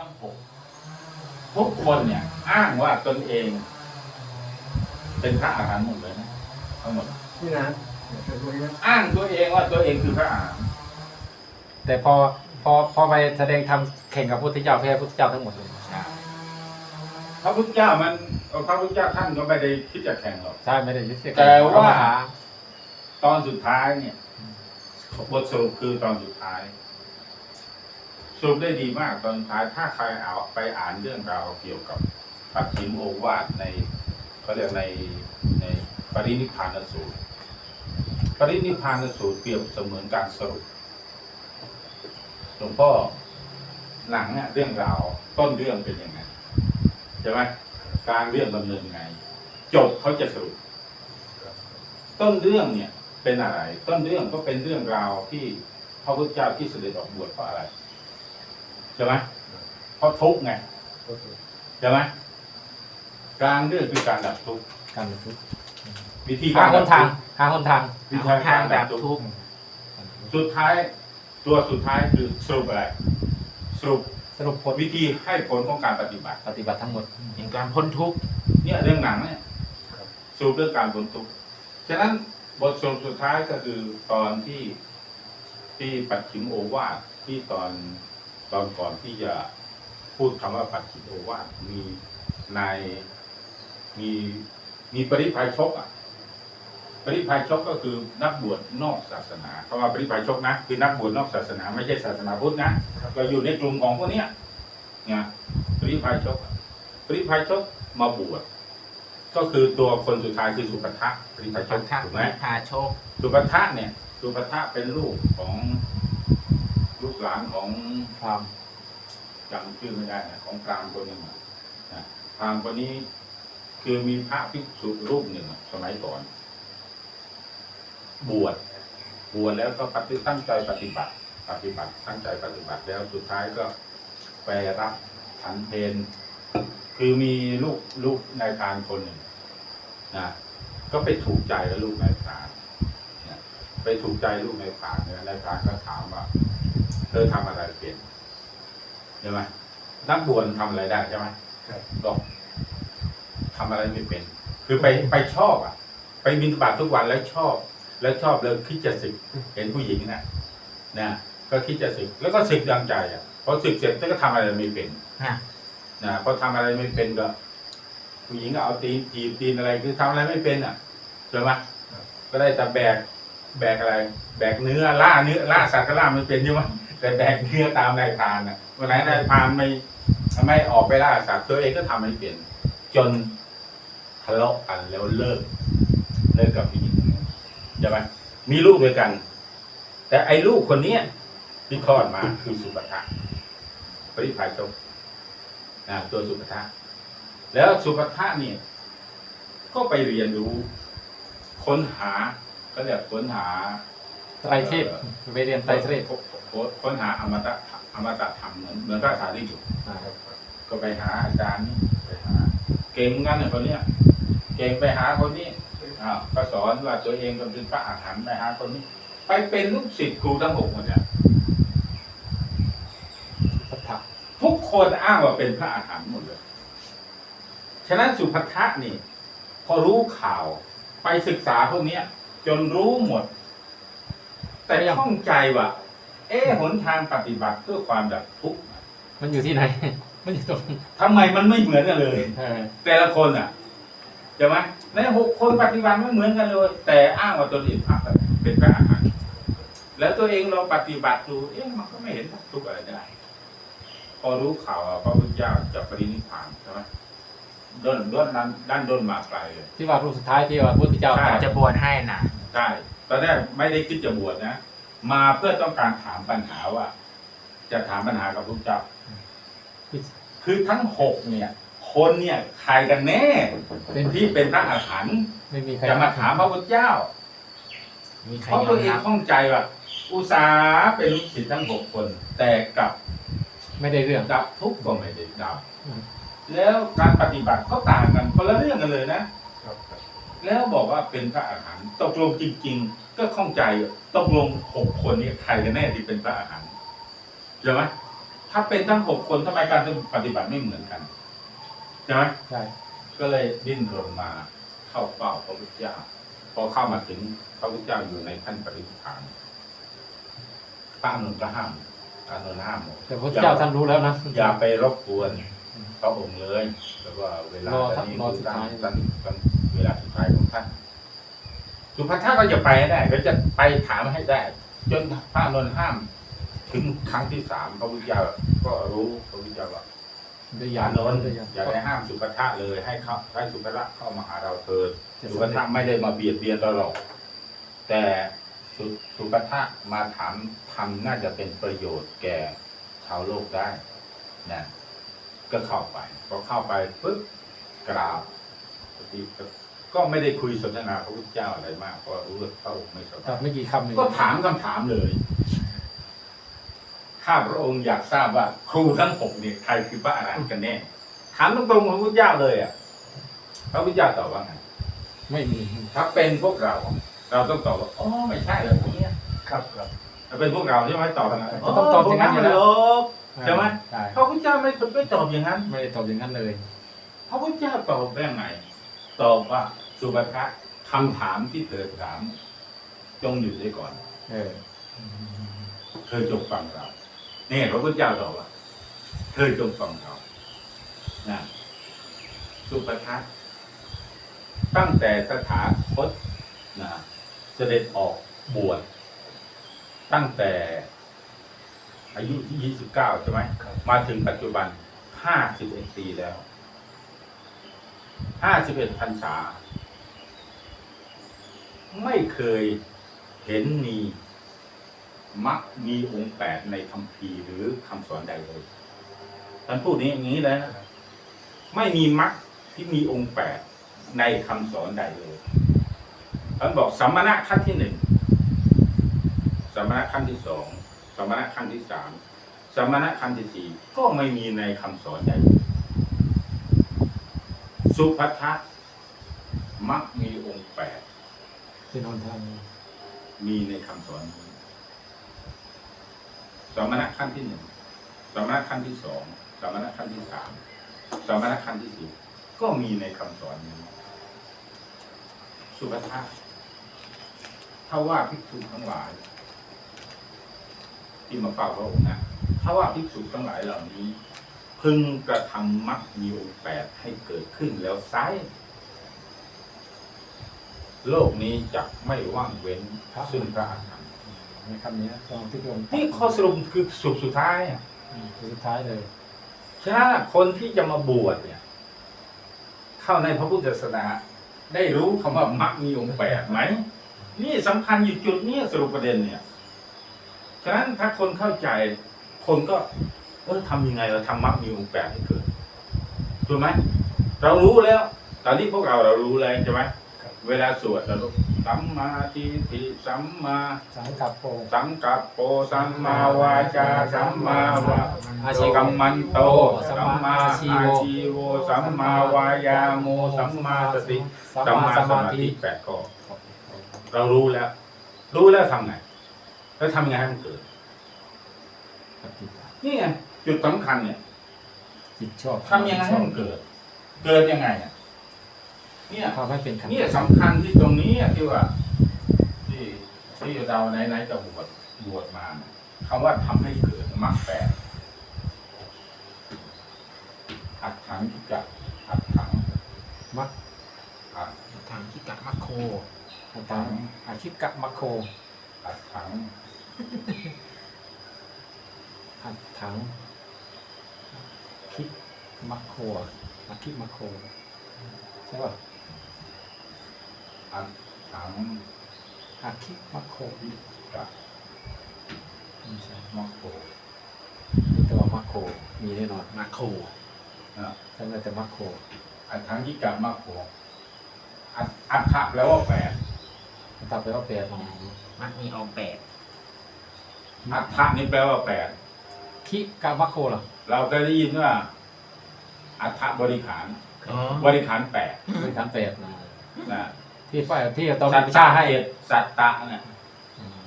ทั้งหกทุกคนเนี่ย อ้างว่าตนเอง เป็นพระอาหารหันต์หมดเลยนะทั้งหมด นี่นะเดี๋ยวจะดูนะอ้างตัวเองว่าตัวเองคือพระอาหารหันต์แต่พอพอพอไปแสดงทำแข่งกับพุทธเจ้าแพ้พุทธเจ้าทั้งหมดเลยพระพุทธเจ้ามันพระพุทธเจ้าท่านก็ไม่ได้คิดจะแข่งหรอก ใช่ไม่ได้ยึดเสียแต่ว่าเอมหตอนสุดท้ายเนี่ยบทสรุปคือตอนสุดท้าย สรุปได้ดีมากตอนท้ายถ้าใครเอาไปอ่านเรื่องราวเกี่ยวกับปัจฉิมโอวาทในเขาเรียกในในปรินิพานสูตร ปรินิพานสูตรเปรียบเสมือนการสรุปหลวงพ่อหลังเนี่ยเรื่องราวต้นเรื่องเป็นยังไงใช่ไหมการเรื่องดำเนินไง จบเขาจะสรุป ต้นเรื่องเนี่ยเป็นอะไร ต้นเรื่องก็เป็นเรื่องราวที่พระพุทธเจ้าที่เสด็จออกบวชเพราะอะไร ช่ไหมเพราะทุกข์ไงใช่ไหมกลางเรื่องคือการดับทุกข์การบรรทุกวิธีหากาหรดันบทางทุกข์หาหนทางวิธีการแบดับบทุทุกกข์ข์สุดท้ายตัวสุดท้ายคือสรุปอะไร สรุปสรุปผลวิธีให้ผลของการปฏิบัติ ปฏิบัติทั้งหมดถึงการพ้นทุกข์เนี่ยเรื่องหนังเนี่ยสรุปเรื่องการพ้นทุกข์ฉะนั้นบทสรุปสุดท้ายก็คือตอนที่ที่ปัดฉิมโอวาทที่ตอน ตอนก่อนที่จะพูดคำว่าปัดฉิมโอวาทมีนายมีมีปริพายชกอะ ปริพายชกก็คือนักบวชนอกศาสนาเพราะว่าปริพายชกนะคือนักบวชนอกศาสนา ไม่ใช่ศาสนาพุทธนะก็อยู่ในกลุ่มของพวกเนี้ยเนี่ยปริพายชกอะปริพายชกมาบวชก็คือตัวคนสุดท้ายคือสุปทะปริพายชพักนธะถูกไหมพาโชคสุปทะเนี่ยสุปทะเป็นลูกของ ลูกหลานของความจำชื่อไม่ได้นะของพราหมณ์คนหนึ่งนะพราหมณ์คนนี้คือมีพระภิกษุรูปหนึ่งสมัยก่อน บวชบวชแล้วก็ปฏิตั้งใจปฏิบัติ ปฏิบัติตั้งใจปฏิบัติแล้วสุดท้ายก็ไปรับฉันเพนคือมีลูกลูกนายพรานคนหนึ่งนะก็ไปถูกใจกับลูกนายพรานไปถูกใจลูกนายพรานเนี่ยนายพรานก็ถามว่า เธอทำอะไรเป็นใช่ไหมนักบวชทำอะไรได้ใช่ไหมครับบอกทำอะไรไม่เป็น คือไปไปชอบอะ ไปบินบาตทุกวันแล้วชอบ แล้วชอบเลยคิดจะศึก เห็นผู้หญิงน่ะนะก็คิดจะศึก แล้วก็ศึกดังใจอะพอศึกเสร็จก็ทำอะไรไม่เป็นฮะนะพอทำอะไรไม่เป็นก็ผู้หญิงก็เอาตีนจีบตีนอะไรคือทำอะไรไม่เป็นอะใช่ไหมก็ได้แต่แบกแบกอะไร แบกเนื้อล่าเนื้อล่าสัตว์ก็ล่าไม่เป็นใช่ไหม แต่แบกเนื้อตามนายพรานอะวันไหนนายพรานไม่ไม่ออกไปล่าสัตว์ตัวเองก็ทำไม่เป็นจนทะเลาะกันแล้วเลิก เลิกกับผู้หญิงคนนั้นใช่ไหมมีลูกด้วยกัน แต่ไอ้ลูกคนเนี้ยที่คลอดมาคือสุปทะปริภายชกนะตัวสุปทะแล้วสุปทะเนี่ยก็ไปเรียนรู้ค้นหาก็เรียกค้นหาไตรเทพไปเรียนไตรเทพ ค้นหาอมตะอมตะธรรมเหมือนเหมือนพระสารีบุตรอ่าครับ ก็ไปหาอาจารย์นี่ไปหา เก่งงั้นเนี่ยคนเนี้ยเก่งไปหาคนนี้อ้าวก็สอนว่าตัวเองก็เป็นพระอาหารหันต์ไปหาคนนี้ ไปเป็นลูกศิษย์ครูทั้งหกหมดเนี่ยพัทธะทุกคนอ้างว่าเป็นพระอาหารหันต์หมดเลย ฉะนั้นสุภัททะนี่ พอรู้ข่าวไปศึกษาพวกเนี้ยจนรู้หมด แต่ข้องใจว่า เอ๊ะหนทางปฏิบัติเพื่อความดับทุกข์มันอยู่ที่ไหน มันอยู่ตรงทำไมมันไม่เหมือนกันเลย เออแต่ละคนอะใช่ไหมในหกคนปฏิบัติไม่เหมือนกันเลย แต่อ้างว่าตนเองพระเป็นพระอาหารหันต์แล้วตัวเองเราปฏิบัติดูเอ๊ะมันก็ไม่เห็นทุกข์อะไรได้ พอรู้ข่าวว่าพระพุทธเจ้าจะปรินิพพานใช่ไหมด้นด้นนั้นด้านด้นมาไกลเลยที่ว่ารูปสุดท้ายที่ว่าพุทธเจ้าใช่ตรัสจะบวชให้นะใช่ตอนแรกไม่ได้คิดจะบวชนะ มาเพื่อต้องการถามปัญหาว่า จะถามปัญหากับพระพุทธเจ้า คือทั้งหกเนี่ย คนเนี่ยใครกันแน่เป็นที่เป็นพระอาหารหันต์ไม่มีใครจะมาถามพระพุทธเจ้ามีใครเพราะยตัอวมเองรับข้องใจว่าอุตสาห์เป็นลูกศิษย์ทั้งหกคน แต่กลับไม่ได้เรื่องดับทุกข์ก็ไม่ได้ดับอืมแล้วการปฏิบัติก็ต่างกันคนละเรื่องกันเลยนะครับครับแล้วบอกว่าเป็นพระอาหารหันต์ตกลงจริง ๆ ก็ข้องใจ ตกลงหกคนนี้ใครกันแน่ที่เป็นพระอาหารหันต์ใช่ไหมถ้าเป็นทั้งหกคนทำไมการปฏิบัติไม่เหมือนกันใช่ไหมใช่ก็เลยดิ้นรนมาเข้าเฝ้าพระพุทธเจ้าพอเข้ามาถึงพระพุทธเจ้าอยู่ในขั้นปรินิพพานพระอานนท์ก็ห้ามพระอานนท์ห้ามบอกแต่พระเจ้าท่านรู้แล้วนะอย่าไปรบกวนพระองค์เลยแล้วก็เวลารอตอนนี้รอสุดท้ายตอนตอนเวลาสุดท้ายของท่าน สุภัททาก็จะไปให้ได้ก็จะไปถามให้ได้ จนพระนนท์ห้าม ถึงครั้งที่สามพระพุทธเจ้าก็รู้พระพุทธเจ้าว่าได้ยาอานนท์ได้ยาอย่าได้ห้ามสุภัททะเลยให้เขาให้สุภัททะเข้ามาหาเราเถิดสุภัททะไม่ได้มาเบียดเบียนเราหรอกแต่สุสุภัททะมาถามทำน่าจะเป็นประโยชน์แก่ชาวโลกได้นะก็เข้าไปพอเข้าไปปุ๊บกราบปฏิ ก็ไม่ได้คุยสนทนาพระพุทธเจ้าอะไรมากเพราะรู้ว่าพระองค์ไม่สครับาบยไม่กี่คำเองก็ถามคำถามเลย ข้าพระองค์อยากทราบว่า ครูทั้งหกเนี่ยใครคือพระอรหันต์กันแน่ถามตรงๆพระพุทธเจ้าเลยอะพระพุทธเจ้าตอบว่าไงไม่มีถ้าเป็นพวกเรา เราต้องตอบว่าอ๋อไม่ใช่แบบนี้ครับครับถ้าเป็นพวกเราใช่ไหมตอบยังไงก็ต้องตอบอย่างนั้นอยู่แล้วลบใช่ไหมใช่พระพุทธเจ้าไม่ไม่ตอบอย่างนั้น ไม่ได้ตอบอย่างนั้นเลย พระพุทธเจ้าตอบว่าไง ตอบว่าสุภัททะคำถามที่เธอถาม จงอยู่ด้วยก่อน เออ เธอจงฟังเราเนี่ยพระพุทธเจ้าตอบว่า เธอจงฟังเรานะสุปทัศน์ตั้งแต่สถาคตนะเสด็จออกบวชตั้งแต่อายุที่ยี่สิบเก้าใช่ไหม มาถึงปัจจุบันห้าสิบเอ็ดปีแล้ว ห้าสิบเอ็ดพรรษา ไม่เคยเห็นมีมักมีองค์แปดในคำพีหรือคำสอนใดเลยท่านพูดนี้อย่างนี้เลยนะไม่มีมักที่มีองค์แปดในคำสอนใดเลยท่านบอกสัมมณะขั้นที่หนึ่งสัมมณะขั้นที่สองสัมมณะขั้นที่สามสัมมณะขั้นที่สี่ก็ไม่มีในคำสอนใดเลย สุภัททะมักมีองค์แปดเป็นหนทางมีในคำสอนนี้สมณะขั้นที่หนึ่งสมณะขั้นที่สองสมณะขั้นที่สามสมณะขั้นที่สี่ก็มีในคำสอนนี้ สุภาพถ้าว่าภิกษุทั้งหลาย ที่มาเฝ้าพระองค์นะถ้าว่าภิกษุทั้งหลายเหล่านี้ พึงกระทำมรรคมีองค์แปดให้เกิดขึ้นแล้วไซร้โลกนี้จะไม่ว่างเว้นซึ่งพระอรหันต์ในคำนี้ตอนที่ผมนี่ข้อสรุปคือสุดสุดท้ายอะอืมสุดท้ายเลยฉะนั้นอะคนที่จะมาบวชเนี่ย เข้าในพระพุทธศาสนาได้รู้คำว่ามรรคมีองค์แปดไหมนี่สำคัญอยู่จุดนี้สรุปประเด็นเนี่ย ฉะนั้นถ้าคนเข้าใจคนก็เออทำยังไงเราทำมรรคมีองค์แปดให้เกิดถูกไหมเรารู้แล้ว ตอนนี้พวกเราเรารู้แล้วใช่ไหมเวลาสวดเรารู้สัมมาทิฏฐิสัมมาสังกับโปสังกัปโปสัมมาวาจาสัมมาวาอาชีวกัมมันโตสัสัมมมามาอาอาชีชีโวโวสัมมาวายาโมสัมมาสติสัมสัมมามาสสมามาธิธิแปดข้อเรารู้แล้ว รู้แล้วทำไง แล้วทำไงให้มันเกิดปฏิบัตินี่ไง จุดสำคัญเนี่ยจิตชอบทำยังไงให้มันเกิด เกิดยังไงอะเนี่ยทำให้เป็นคำเนี่ยสำคัญที่ตรงนี้อะที่ว่า ที่ที่เราไหนไหนๆจะบวชบวชมาเนี่ยคำว่าทำให้เกิดมรรคแปดอัดถังที่จะอัดถังมักอัดทางที่กะมัคโคอัตถังอาชิกะมัคโคอัดถัง อัตถังคิด มัคโคอาคิมัคโคใช่ป่ะอัดถังอาคิมัคโคที่จะไม่ใช่มรรคโกมีแต่ว่ามัคโคมีแน่นอนมัคโคนะใช่ไหมแต่มัคโคอัดถังที่จะมรรคโกอัดอัดถะแล้วว่าแปดตัดไปว่าแปดมักมีองค์แปดอัดถะนี่แปลว่าแปดคิกะมัคโคเหรอเราเคยได้ยินว่า อัฐบริขารอ๋อบริขารแปดเป็นฐานแปดนะนะที่ป้ายที่ตอนสัวิตชาตะให้เจ็ดสัตตะเนี่ยอืม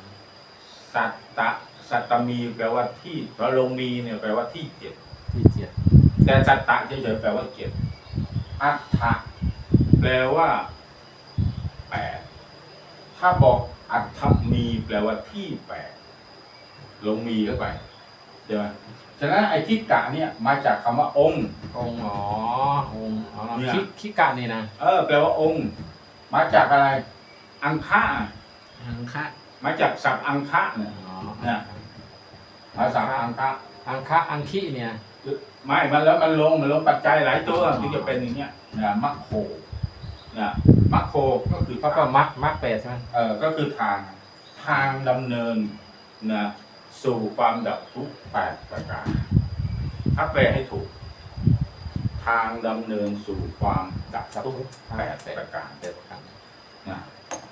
สัตตะสสัตตมีแปลว่าที่แล้วลงมีเนี่ยแปลว่าที่เจ็ดที่เจ็ดแต่สัตตะเฉยๆแปลว่าเจ็ดอัฏฐะแปลว่าแปดถ้าบอกอัฏฐมีแปลว่าที่แปดลงมีเข้าไปใช่ไหม ฉะนั้นไอ้ที่กะเนี่ยมาจากคำว่าองค์ องค์อ๋อองค์อ๋อเนี่ย คิคิกะนี่นะเออแปลว่าองค์ มาจากอะไร อังคะหังคะมาจากศัพท์อังคะเนี่ย อ๋อเนี่ยภาษาอังคะอังคะอังคิเนี่ย ไม่มันแล้วมันลงมันลงปัจจัยหลายตัวที่จะเป็นอย่างเงี้ยนะมัคโคนะมัคโคก็คือเขาก็มักมักแปดใช่ไหมเออก็คือทางทางดำเนินนะ สู่ความดับทุกข์แปดประการถ้าแปลให้ถูก ทางดำเนินสู่ความดับทุกข์แปดประการแปดประการนะ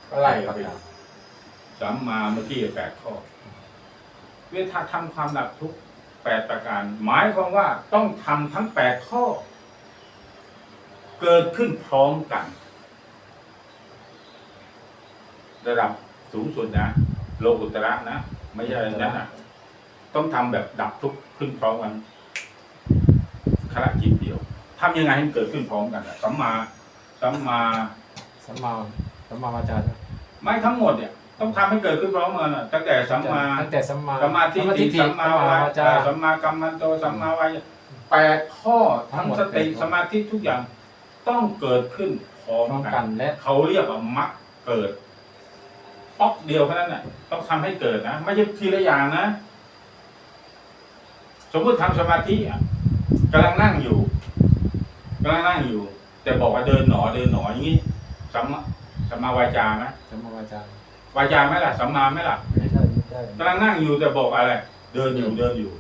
ก็ไล่ไปดูสัมมาเมื่อกี้แปดข้อเวทาทำความดับทุกข์แปดประการ หมายความว่าต้องทำทั้งแปดข้อ เกิดขึ้นพร้อมกัน ระดับสูงสุดนะ โลกุตระนะ ไม่ใช่นั้นนะ ต้องทำแบบดับทุกข์ขึ้นพร้อมกันขณะจิตเดียวทำยังไงให้มันเกิดขึ้นพร้อมกันอะสัมมาสัมมาสัมมาสัมมาวาจาใช่ไหมไม่ทั้งหมดเนี่ยต้องทำให้เกิดขึ้นพร้อมกันอะตั้งแต่สัมมาตั้งแต่สัมมาสัมมาทิฏฐิฏฐิสัมมาวาจาจาสัมมากัมมันโตสัมมาวายาแปดข้อทั้ทั้งงหมดสติแปดข้อสมาธิทุกอย่างต้องเกิดขึ้นพร้อมพร้อมกักันนและเขาเรียกว่ามรรคเกิดป๊อกเดียวแค่นั้นแหละต้องทำให้เกิดนะ ไม่ใช่ทีละอย่างนะ สมมติทำสมาธิอะกำลังนั่งอยู่กำลังนั่งอยู่ แต่บอกว่าเดินหนอเดินหนออย่างนี้สัมมาสัมมาวาจาไหมสัมมาวาจาวาจาไหมล่ะสัมมาไหมล่ะไม่ใช่ไม่ใช่กำลังนั่งอยู่แต่บอกอะไร เดินอยู่เดินอยู่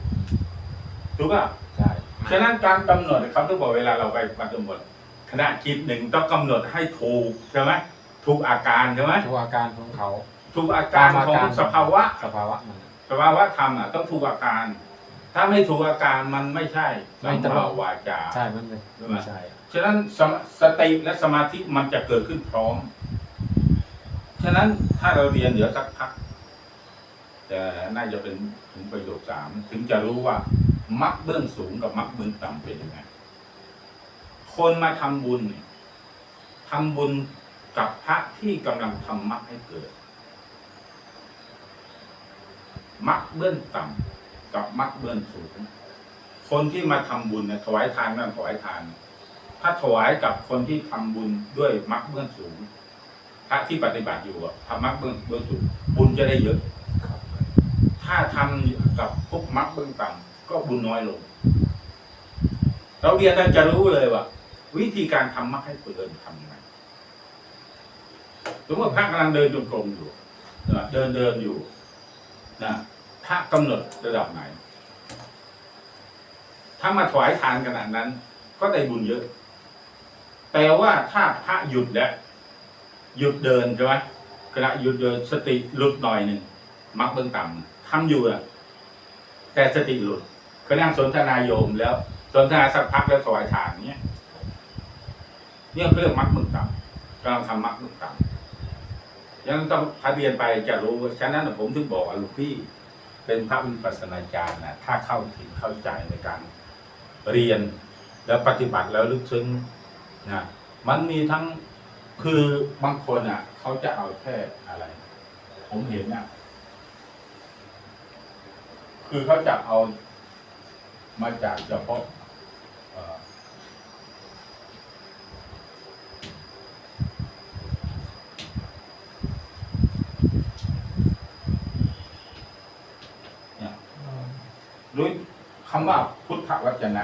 ถูกป่ะใช่ฉะนั้นการกำหนดเขาต้องบอกเวลาเราไปปฏิบัติขณะจิตหนึ่งต้องกำหนดให้ถูกใช่ไหมถูกอาการใช่ไหมทุกอาการของเขา ถูกอาการตามอาของการสภาวะ สภาวะมันสภาวะธรรมอะต้องถูกอาการ ถ้าไม่ถูกอาการมันไม่ใช่ไม่สัมตลมาอดวาจา ใช่มันเป็นใช่ไหมใช่ ฉะนั้นสมสติและสมาธิมันจะเกิดขึ้นพร้อม ฉะนั้นถ้าเราเรียนเดี๋ยวสักพักแต่น่าจะเป็นถึงประโยคสามถึงจะรู้ว่ามรรคเบื้องสูงกับมรรคเบื้องต่ำเป็นยังไง คนมาทำบุญเนี่ยทำบุญกับพระที่กำลังทำมรรคให้เกิดมรรคเบื้องต่ำ กับมรรคเบื้องสูง คนที่มาทำบุญเนี่ยถวายทานนั่นถวายทาน ถ้าถวายกับคนที่ทำบุญด้วยมรรคเบื้องสูงพระที่ปฏิบัติอยู่อะทำมรรคเบื้องเบื้องสูงบุญจะได้เยอะถ้าทำกับพวกมรรคเบื้องต่ำก็บุญน้อยลง เราเรียนเราจะรู้เลยว่าวิธีการทำมรรคให้เกิดทำยังไงสมมติพระกำลังเดินจงกรมอยู่เดินเดินอยู่นะ พระกำหนดระดับไหน ถ้ามาถวายทานขนาดนั้น ก็ได้บุญเยอะ แต่ว่าถ้าพระหยุดแล้วหยุดเดินใช่ไหมขณะหยุดเดินสติหลุดหน่อยหนึ่งมักเบื้องต่ำทำอยู่อะแต่สติหลุดก็นั่งสนทนาโยมแล้วสนทนาสักพักแล้วถวายทานเนี้ยเนี่ยเขาเรียกมักเบื้องต่ำกำลังทำมักเบื้องต่ำยังต้องถ้าเรียนไปจะรู้ฉะนั้นผมถึงบอกว่าลูกพี่ เป็นพระวิปัสสนาจารย์นะถ้าเข้าถึงเข้าใจในการเรียนแล้วปฏิบัติแล้วลึกซึ้งนะมันมีทั้งคือบางคนอะ เขาจะเอาแค่อะไร ผมเห็นอะ คือเขาจะเอามาจากเฉพาะเอ่อเนี่ยรู้คำว่าพุทธวจนะ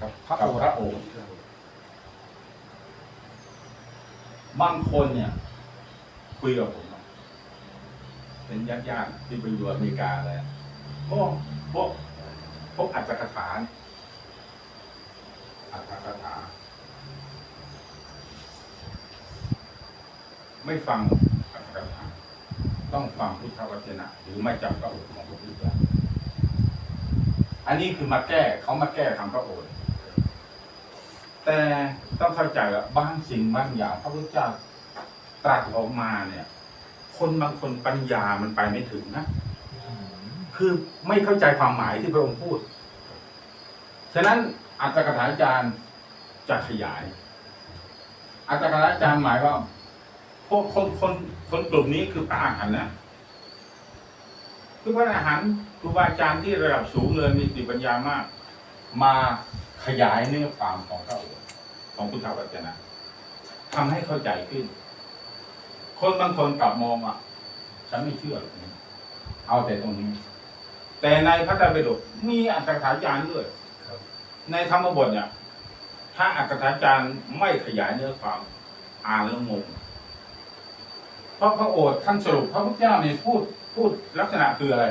กับพระกับโอษพระโอษฐ์บางคนเนี่ย คุยกับผมอะเป็นญาติญาติๆที่ไปอยู่อเมริกาเลยพวกพวกพวกอัจฉริถาเนี่ยอัจฉริถาไม่ฟังอัจฉริถาต้องฟังพุทธวจนะ หรือไม่จำพระโอษฐ์ของพระพุทธเจ้า อันนี้คือมาแก้เขามาแก้คำพระโอษฐ์แต่ต้องเข้าใจว่าบางสิ่งบางอย่างพระพุทธเจ้าตรัสออกมาเนี่ย คนบางคนปัญญามันไปไม่ถึงนะคือไม่เข้าใจความหมายที่พระองค์พูด ฉะนั้นอัตถกถาจารย์จะขยาย อัตถกถาจารย์หมายว่าพวกคนคนคนกลุ่มนี้คือพระอาหารนะคือพระอาหาร ครูบาอาจารย์ที่ระดับสูงเลยมีสติปัญญามาก มาขยายเนื้อความของพระโองค์ของพุทธวจนะทำให้เข้าใจขึ้น คนบางคนกลับมองอะฉันไม่เชื่อหรอกนี่เอาแต่ตรงนี้ แต่ในพระไตรปิฎกมีอัตถาจารย์ด้วยในธรรมบทเนี่ยถ้าอัตถาจารย์ไม่ขยายเนื้อความอ่านแล้วงงเพราะพระโอษฐ์ท่านสรุปพระพุทธเจ้าเนี่ยพูดพูดลักษณะคืออะไร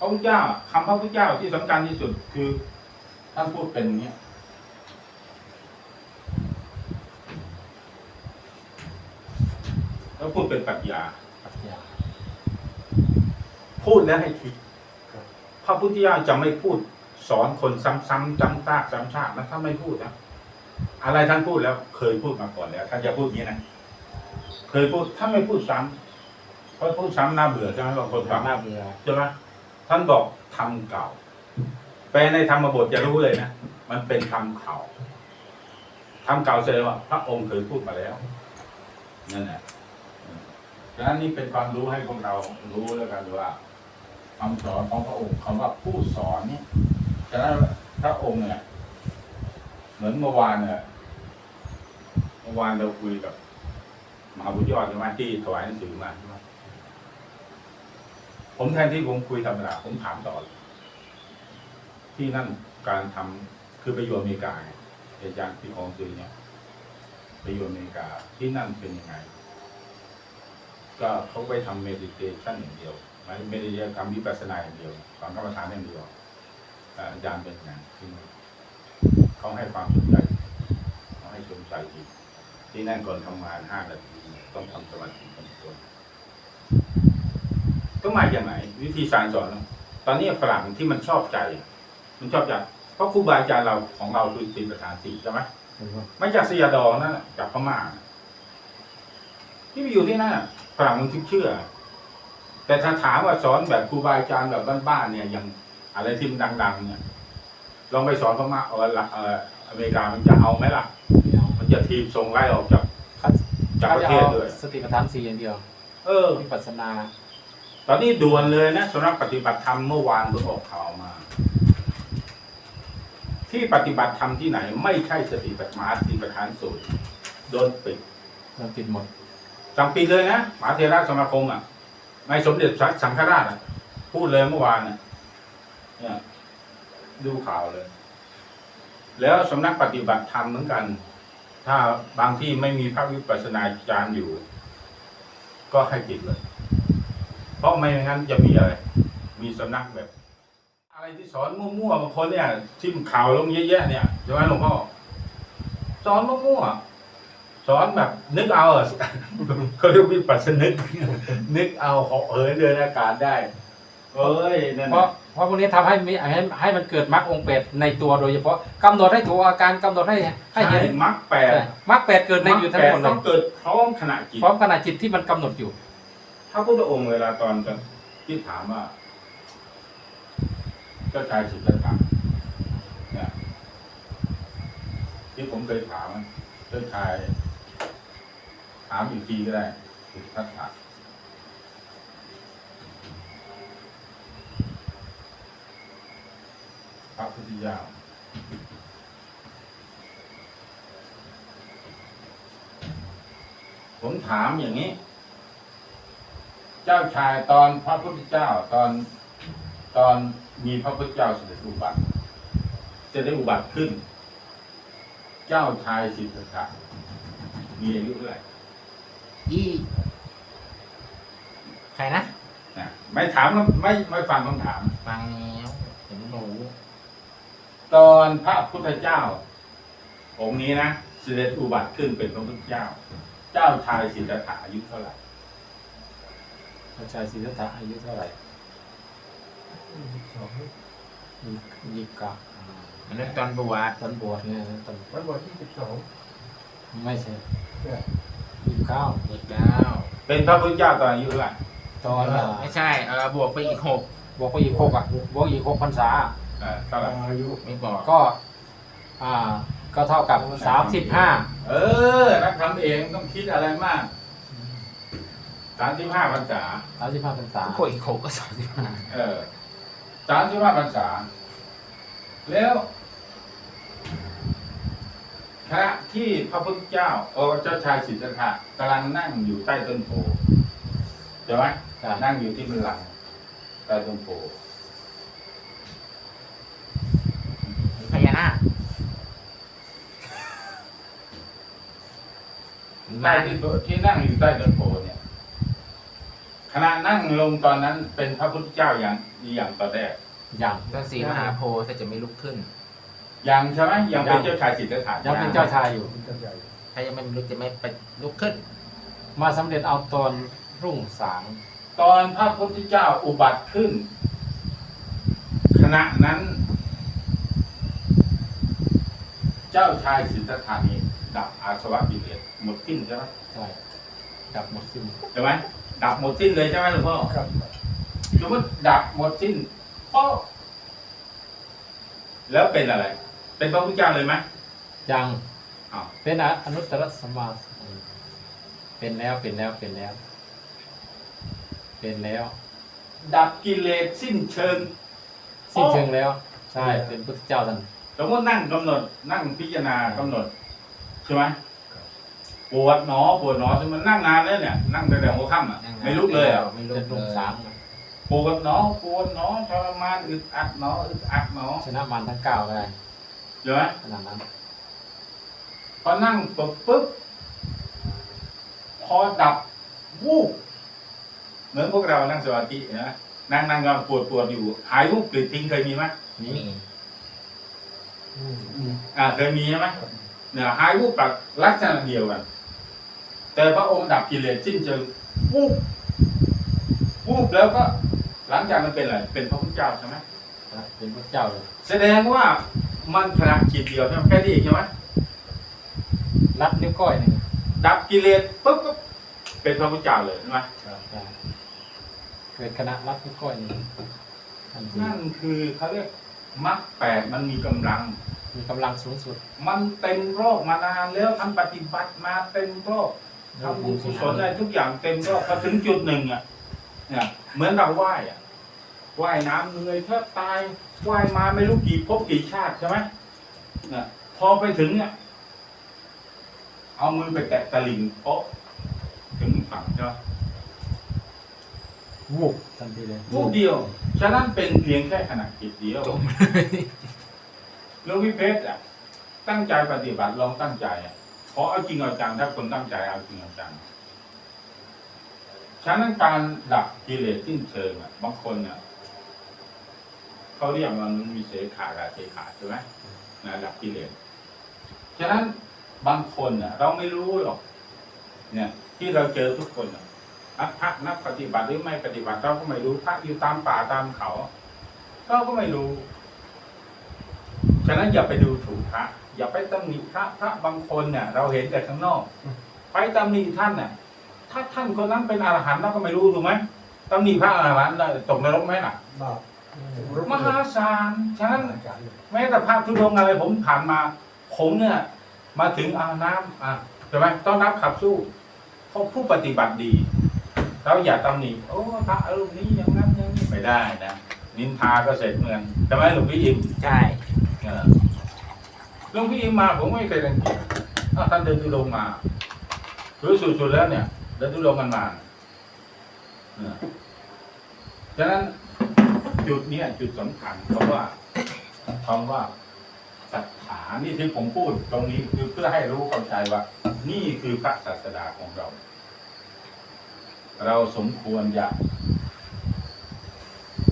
พระพุทธเจ้าคำพระพุทธเจ้าที่สำคัญที่สุดคือท่านพูดเป็นอย่างเนี้ยแล้วพูดเป็นปรัชญาปรัชญา พูดแล้วให้คิดพระพุทธเจ้าจะไม่พูดสอนคนซ้ำๆจำซากจำชาตินะถ้าไม่พูดนะอะไรท่านพูดแล้ว เคยพูดมาก่อนแล้วท่านจะพูดอย่างนี้นะเคยพูดถ้าไม่พูดซ้ำเพราะพูดซ้ำน่าเบื่อใช่ไหมบางคนฟังหน้าเบื่อใช่ไหม ท่านบอกทำเก่า แปลในธรรมบทจะรู้เลยนะ มันเป็นคำเก่าทำเก่าแสดงว่า พระองค์เคยพูดมาแล้วนั่นแหละดังนั้นนี่เป็นความรู้ให้พวกเรารู้แล้วกันว่าคำสอนของพระองค์คำว่าผู้สอนเนี่ยฉะนั้นพระองค์เนี่ย เหมือนเมื่อวานเนี่ยเมื่อวานเราคุยกับมหาบุญยอดใช่ไหมที่ถวายหนังสือมาใช่ไหม ผมแทนที่ผมคุยธรรมดาผมถามต่อเลยที่นั่นการทำคือไปอยู่อเมริกาไงอาจารย์ที่ของซื้อเนี่ยไปอยู่อเมริกาที่นั่นเป็นยังไง ก็เขาไปทำเมดิเทชันอย่างเดียวไม่ไม่ได้ทำวิปัสสนาอย่างเดียวฟังกรรมฐานอย่างเดียวอาจารย์เป็นยังไงที่นั่นเขาให้ความสนใจเขาให้สนใจอีกที่นั่นก่อนทำงานห้านาทีต้องทำสมาธิเป็นต้น ก็มาอย่างไหน วิธีสารสอนเนอะตอนนี้ฝรั่งที่มันชอบใจ มันชอบใจเพราะครูบาอาจารย์เราของเราคือตินประธานสี่ใช่ไหมไม่จากสยาดองนั่นน่ะจากพม่าน่ะที่ไปอยู่ที่นั่นน่ะฝรั่งมันเชื่อ แต่ถ้าถามว่าสอนแบบครูบาอาจารย์แบบบ้านๆเนี่ยอย่างอะไรที่มันดัง ๆ เนี่ยลองไปสอนพม่าเออละเอออเมริกามันจะเอาไหมล่ะ มันจะทีมส่งไล่ออกจากเขาจากประเทศเลยสติปัฏฐานสี่อย่างเดียว เออวิปัสสนา ตอนนี้ด่วนเลยนะสำหรับปฏิบัติธรรมเมื่อวานเพิ่งออกข่าวมา ที่ปฏิบัติธรรมที่ไหน ไม่ใช่สติปัฏฐานสติปัฏฐานสูตรโดนปิดเราติดหมดจำปีเลยนะมหาเทราสมาคมอะนายสมเด็จพระสังฆราชอะ พูดเลยเมื่อวานน่ะเนี่ยดูข่าวเลย แล้วสำนักปฏิบัติธรรมเหมือนกัน ถ้าบางที่ไม่มีพระวิปัสสนาจารย์อยู่ ก็ให้ปิดเลย เพราะไม่งั้นจะมีอะไร มีสำนักแบบ อะไรที่สอนมั่วๆบางคนเนี่ยทิมข่าวลงเยอะแยะเนี่ยใช่ไหมหลวงพ่อสอนมั่วๆสอนแบบนึกเอาอะเขาเรียกวิปัสสนึก นึกเอาเหาะเหินเดินอากาศได้เอ้ยนั่นเพราะน่ะเพราะพวกนี้ทำให้มีให้ให้มันเกิดมรรคองค์แปดในตัวโดยเฉพาะกำหนดให้ถูกอาการกำหนดให้ให้เห็นใช่มรรคแปดมรรคแปดเกิดในอยู่ทั้งหมดรรคแปเลต้อยงเกิดพร้อมขณะจิตพร้อมขณะจิตที่มันกำหนดอยู่ พระพุทธองค์เวลาตอนที่ถามว่าเจ้าชายสิทธัตถะเนี่ยที่ผมเคยถามเจ้าชาย ถามอีกทีก็ได้สิทธัตถะพระพุทธเจ้าผมถามอย่างนี้ จ้าชายตอนพระพุทธเจ้าตอนตอนมีพระพุทธเจ้าเสด็จอุบัติจะได้อุบัติขึ้น เจ้าชายสิทธัตถะมีอายุเท่าไหร่ยี่ใครนะนะไม่ถามไม่ไม่ฟังคำถาม ฟังแล้วเห็นหนูตอนพระพุทธเจ้า องค์นี้นะเสด็จอุบัติขึ้นเป็นพระพุทธเจ้า เจ้าชายสิทธัตถะอายุเท่าไหร่พ ระชายศรีสัทธะอายุเท่าไหร่สองยี่ยี่สิบเก้าอันนั้นตอนบวชตอนบวชเนี่ยตอนวันบวชที่สิบสองไม่ใช่เนี่ยยี่สิบเก้าอีกแล้วเป็นพระพุทธเจ้าตอนอายุเท่าไหร่ตอนไม่ใช่เออบวกไปอีกหกบวกไปอีกหกอะบวกอีกหกพรรษาเออเท่าไหร่อายุไม่บอกก็ อ่า ก็เท่ากับสามสิบห้าเออนักทำเองต้องคิดอะไรมาก สามสิบห้าพรรษา สามสิบห้าพรรษาพวกอีกหกก็สามสิบห้าเออสามสิบห้าพรรษา แล้วขณะที่พระพุทธเจ้าโอ้เจ้าชายสิทธัตถะกำลังนั่งอยู่ใต้ต้นโพใช่ไหมใช่นั่งอยู่ที่บันลังก์ใต้ต้นโพพญานาคใต้ที่ที่นั่งอยู่ใต้ต้นโพเนี่ย ขณะนั่งลงตอนนั้นเป็นพระพุทธเจ้าอย่างอย่างตอนแรกอย่างพระศรีมหาโพธิ์ถ้าจะไม่ลุกขึ้น ยังใช่ไหมยังเป็นยังเจ้าชายสิทธัตถะยังเป็นเจ้าชายอยู่มันจะใหญ่ถ้ายังไม่ลุกจะไม่ไปลุกขึ้น มาสำเร็จเอาตอนรุ่งสาง ตอนพระพุทธเจ้าอุบัติขึ้น ขณะนั้น เจ้าชายสิทธัตถานี้ดับอาสวะกิเลสหมดสิ้นใช่ไหมใช่ดับหมดสิ้นใช่ไหม ดับหมดสิ้นเลยใช่ไหมหลวงพ่อครับสมมติดับหมดสิ้นพ่อแล้วเป็นอะไร เป็นพระพุทธเจ้าเลยไหมยังอ้าวเป็นอนุตตรสมมาสเป็นแล้วเป็นแล้วเป็นแล้ว เป็นแล้ว ดับกิเลสสิ้นเชิง สิ้นเชิงแล้ว ใช่เป็นพุทธเจ้าท่านสมมตินั่งกำหนด นั่งพิจารณากำหนดใช่ไหม ปวดหนอปวดหนอใช่ไหมนั่งนานแล้วเนี่ยนั่งแต่แต่หัวค่ำอะนั่งนานไม่ลุกเลยอะไม่ลุเป็กนเลรุ่งยสางปวดหนอปวดหนอทรมานอึดอัดหนออึดอัดหนอชนะมารทั้งเก้าได้ใช่ไหมขนาดนั้นพอนั่งปุ๊บปุ๊บพอดับวูบเหมือนพวกเรานั่งสมาธินะนั่งนั่งก็ปวดปวดอยู่ หายวูบกลิดทิ้งเคยมีไหมนี่นี่อืมอืมอ่าเคยมีใช่ไหมเนี่ยหายวูบแบบลักษณะเดียวกัน แต่พระองค์ดับกิเลสสิ้นเชิงวูบวูบแล้วก็หลังจากนั้นเป็นอะไรเป็นพระพุทธเจ้าใช่ไหมเป็นพุทธเจ้าเลยแสดงว่ามันขณะจิตเดียวใช่ไหมแค่นี้เองใช่ไหมรัดนิ้วก้อยหนึ่งดับกิเลสปุ๊บก็เป็นพระพุทธเจ้าเลยใช่ไหมใช่เกิดคณะรัดนิ้วก้อยหนึ่งทันทีนั่นคือเขาเรียกมรรคแปดมันมีกำลัง มีกำลังสูงสุด มันเต็มโรคมานานแล้วทำปฏิบัติมาเต็มโรค ทำบุญกุศลอะไรทุกอย่างเต็มโรคพอถึงจุดหนึ่งอะเนี่ยเหมือนเราว่ายอะว่ายน้ำเหนื่อยแทบตายว่ายมาไม่รู้กี่ภพกี่ชาติใช่ไหมเนี่ยพอไปถึงเนี่ยเอามือไปแตะตะลิงโป๊ะถึงฝั่งใช่ไหมวูบทันทีเลยรูปเดียว ฉะนั้นเป็นเพียงแค่ขณะจิตเดียวจมหลวงพี่เพชรอะ ตั้งใจปฏิบัติลองตั้งใจอะ ขอเอาจริงเอาจังถ้าคนตั้งใจเอาจริงเอาจังฉะนั้นการดับกิเลสสิ้นเชิงอะบางคนเนี่ยเขาเรียกมันมีเสขากับเสขาใช่ไหมนะดับกิเลสฉะนั้นบางคนอะ เราไม่รู้หรอก เนี่ย ที่เราเจอทุกคนอะนักพระนักปฏิบัติหรือไม่ปฏิบัติเราก็ไม่รู้พระอยู่ตามป่าตามเขาเราก็ไม่รู้ ฉะนั้นอย่าไปดูถูกพระอย่าไปตำหนิพระพระบางคนเนี่ยเราเห็นแต่ข้างนอก ไปตำหนิท่านเนี่ยถ้าท่านคนนั้นเป็นอรหันต์เราก็ไม่รู้ถูกไหมตำหนิพระอรหันต์ได้ตกนรกไหมล่ะบาปมหาศาลฉะนั้นแม้แต่พระทุดงอะไรผมผ่านมา ผมเนี่ย มาถึงอาน้ำอะใช่ไหมต้อนรับขับสู้เขาผู้ปฏิบัติดีเราอย่าตำหนิโอ้พระรูปนี้อย่างนั้นอย่างนี้ไม่ได้นะนินทาก็เสร็จเหมือนใช่ไหมหลวงพี่อิมใช่ หลวงพี่มาผมไม่เคยรังเกียจถ้าท่านเดินทุดงมารู้สุดๆแล้วเนี่ย เดินทุดงกันมาเออฉะนั้นจุดเนี้ยจุดสำคัญเพราะว่าคำว่าศรัทธานี่ที่ผมพูดตรงนี้คือเพื่อให้รู้เข้าใจว่า นี่คือพระศาสดาของเรา เราสมควรอยาก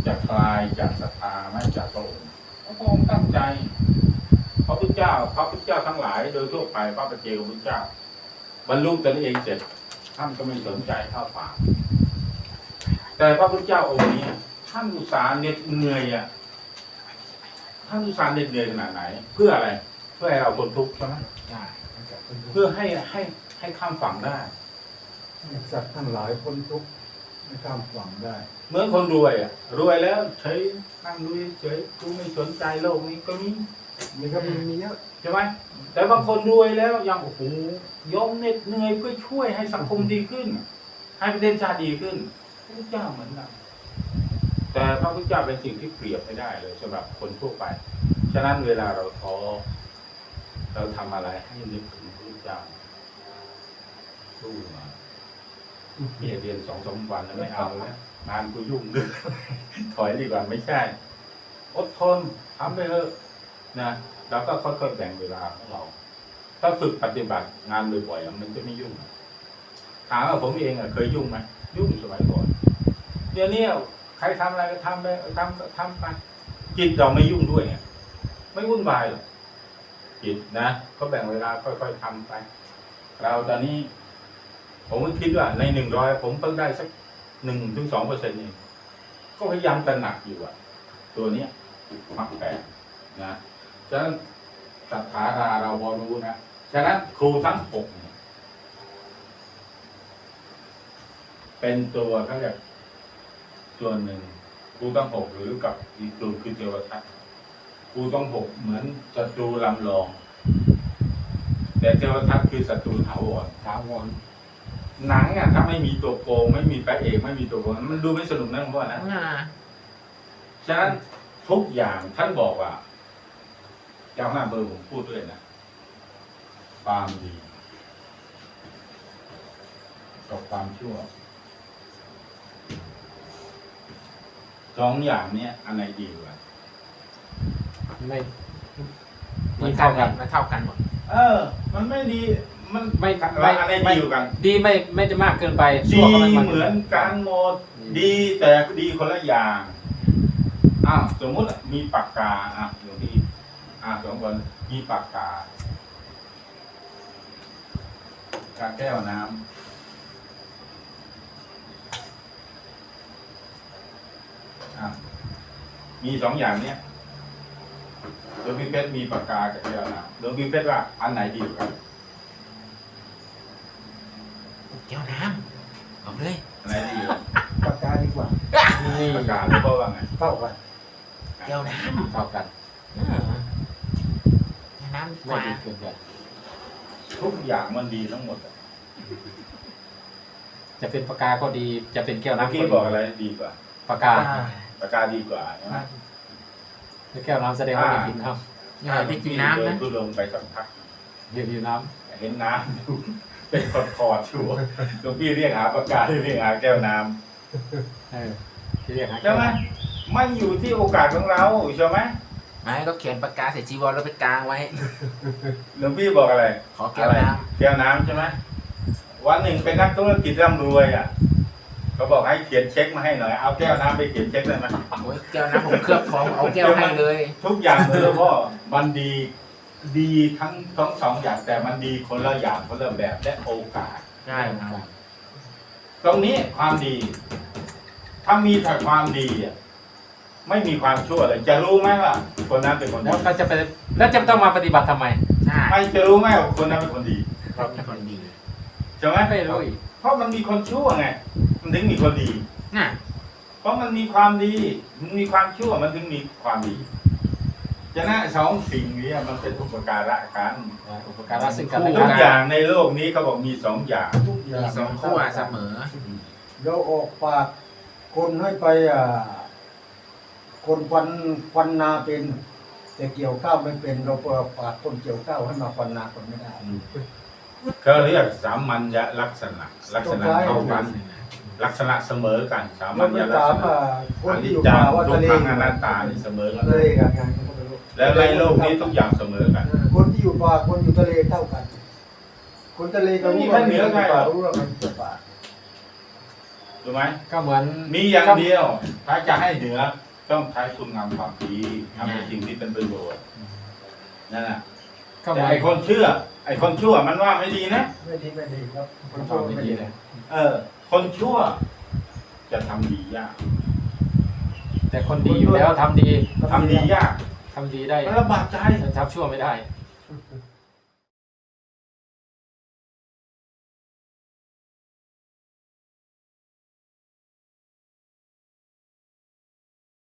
จะคลายจากศรัทธาไหม่จากพระองค์ พราะพระองค์ตั้งใจพระพุทธเจ้า พระพุทธเจ้าทั้งหลาย โดยทั่วไปพระปฏิเจกพระพุทธเจ้า บรรลุตนเองเสร็จท่านก็ไม่สนใจเท่าป่าแต่พระพุทธเจ้าองค์นี้ท่านอุตสาห์เหน็ดเหนื่อยอะท่านอุตสาห์เหน็ดเหนื่อยขนาดไหน เพื่ออะไร เพื่อให้เราคนทุกข์ใช่ไหมใช่อาจารย์เป็นเพื่อให้ให้ให้ข้ามฝั่งได้สัตว์ทั้งหลายพ้นทุกข์ไม่ข้ามฝั่งได้ เหมื่อนคนรวยอะรวยแล้วเฉย นั่งดูเฉยกูไม่สนใจโลกนี้ก็มีมีครับมีมีเยอะใช่ไหมแต่บางคนรวยแล้วยังโอ้โหยอมเหน็ดเหนื่อยเพื่อช่วยให้สังคมดีขึ้น ให้ประเทศชาติดีขึ้นพระพุทธเจ้าเหมือนกันแต่พระพุทธเจ้าเป็นสิ่งที่เปรียบไม่ได้เลยสำหรับคนทั่วไป ฉะนั้นเวลาเราท้อเราทำอะไรให้นึกถึงพระพุทธเจ้าสู้มาเนี่ยเรียนสองสามวันแล้วไม่เอาแล้ว งานกูยุ่งเกินถอยดีกว่าไม่ใช่ อดทนทำไปเถอะนะแล้วก็ค่อยๆแบ่งเวลาของเรา ถ้าฝึกปฏิบัติงานบ่อยๆมันจะไม่ยุ่งถามว่าผมเองอะเคยยุ่งไหมยุ่งสมัยก่อนเดี๋ยวนี้ใครทำอะไรก็ทำไปทำก็ทำไปจิตเราไม่ยุ่งด้วยไงไม่วุ่นวายหรอกจิตนะก็แบ่งเวลาค่อย ๆทำไป เราตอนนี้ ผมคิดว่าในหนึ่งร้อยผมเพิ่งได้สัก หนึ่งถึงสองเปอร์เซ็นต์เองก็พยายามตระหนักอยู่อะตัวเนี้ยมักแปลนะฉะนั้นศรัทธาราเราพอรู้นะฉะนั้นครูทั้งหกเนี่ยเป็นตัวเขาเรียกตัวหนึ่งครูทั้งหกหรือกับอีกตัวคือเทวทัตครูทั้งหกเหมือนศัตรูลำลอง แต่เทวทัตคือศัตรูถาวรถาวร หนังอะถ้าไม่มีตัวโกง ไม่มีพระเอกไม่มีตัวโกงมันดูไม่สนุกนะผมว่านะอ่าฉะนั้นทุกอย่างท่านบอกว่าเจ้าหน้าเบอร์ผมพูดด้วยนะความดีกับความชั่วสองอย่างเนี้ยอันไหนดีกว่าไม่เหมืดีอนกัเท่านกักันนมันเท่ากันหมด เออ มันไม่ดี มันไม่ไม่ไม่อันไหนไม่ดีกว่ากัน ดีไม่ไม่จะมากเกินไปดีชั่วก็ไม่มากเหเกิมือนไปกันหมด ดีแต่ดีคนละอย่างอ้าวสมมุติมีปากกาอะหลวงพี่อะสองคนมีปากกากาแก้วน้ำอะมีสองอย่างเนี้ยหลวงพี่เพชรมีปากกากับแก้วน้ำหลวงพี่เพชรว่าอันไหนดีกว่ากัน แก้วน้ำเอาเลยอันไหนดีกว่าปากกาดีกว่านี่ปากกาเพราะว่าไงเท่ากันแก้วน้เท่ากันำอ่าแก้วน้ำดีกไม่ว่าดีเกินไปทุกอย่างมันดีทั้งหมดอะจะเป็นปากกาก็ดี จะเป็นแก้วเมื่อน้ำกี้ก็บอกดีอะไรดีกว่าปากกาปากกาดีกว่าใช่ไหมแก้วน้ำแสดงว่าไม่กินน้อย่าไปกินน้ำนะเดิลงไปสักพักำเรียกอยู่น้เห็นน้ำอยู่ เป็นคอดคอดๆชัวหลวงพี่เรียกหาปากกาที่เรียกหาแก้วน้ำเออที่เรียกหาำใช่ไหมมันอยู่ที่โอกาสของเราใช่ไหมไม่ก็เขียนปากกาใส่จีวรแล้วไปกางไว้ หลวงพี่บอกอะไรขอแก้วอะไรน้แก้วน้ำใช่ไหมวันหนึ่งเป็นนักธุรกิจร่ำรวยอะเขาบอกให้เขียนเช็คมาให้หน่อยเอาแก้วน้ำไปเขียนเช็คได้ไหมำโอ้ยแก้วน้ำผมเคลือบทองเอาแก้วให้เลย ทุกอย่างเลยแล้วพ่อมันดี ดีทั้งทั้งสองอย่างแต่มันดีคนละอย่างคนละแบบและโอกาสใช่ครับตรงนี้ความดี ถ้ามีแต่ความดีอะไม่มีความชั่วเลย จะรู้ไหมว่าคนนั้นเป็นคนแล้ดีวก็จะไปแล้วจะต้องมาปฏิบัติทำไมใช่ไม่จะรู้ไหมว่าคนนั้นเป็นคนดีเพราะเป็นคนดีใช่ไหมไม่รู้อีกเพราะมันมีคนชั่วไงมันถึงมีคนดีน่ะเพราะมันมีความดี มันมีความชั่วมันถึงมีความดี ฉะนั้นสองสิ่งนี้มันเป็นอุปการะกันอุปการะซึ่งกันและทุกักนอย่างในโลกนี้เขาบอกมีสองอย่าง ทุกอย่ามีงสองขั้วเสมอเราออกปากคนให้ไปอ่าคนฟันฟันนาเป็น แต่เกี่ยวข้าวไม่เป็น เราเปิดปากคนเกี่ยวข้าวให้มาฟันนาคนไม่ได้ เขาเรียกสามัญญลักษณะ ลักษณะเท่ากัน ลักษณะเสมอกันสามัเราญไปญลักถาษมณะอ่าคนอนิที่จอยู่จังป่าว่าทุทะกเลขังอนัตตานี่เสมอกัน ทะเลกันไงเขาก็รู้ แล้วในโลกนี้ทุกอย่างเสมอกัน คนที่อยู่ป่าคนอยู่ทะเลเท่ากัน คนทะเลก็รู้ว่าไม่มีใครเหนือใครหรอกรู้ว่ามันอยู่ป่าถูกไหมก็เหมือนมีอย่างเดียว ถ้าจะให้เหนือต้องใช้คุณงามความดีทำในสิ่งที่เป็นประโยชน์นั่นแหละก็เหแต่มือนไอ้คนเชื่อ ไอ้คนชั่วมันว่าไม่ดีนะไม่ดีไม่ดีครับ คนคชั่ววามไม่ไม่ดีดีเลยเออ คนชั่วจะทำดียาก แต่คนดีอยู่แล้วทำดีทำดียาก ทำดีได้มันลำบากใจแต่ทำชั่วไม่ได้ค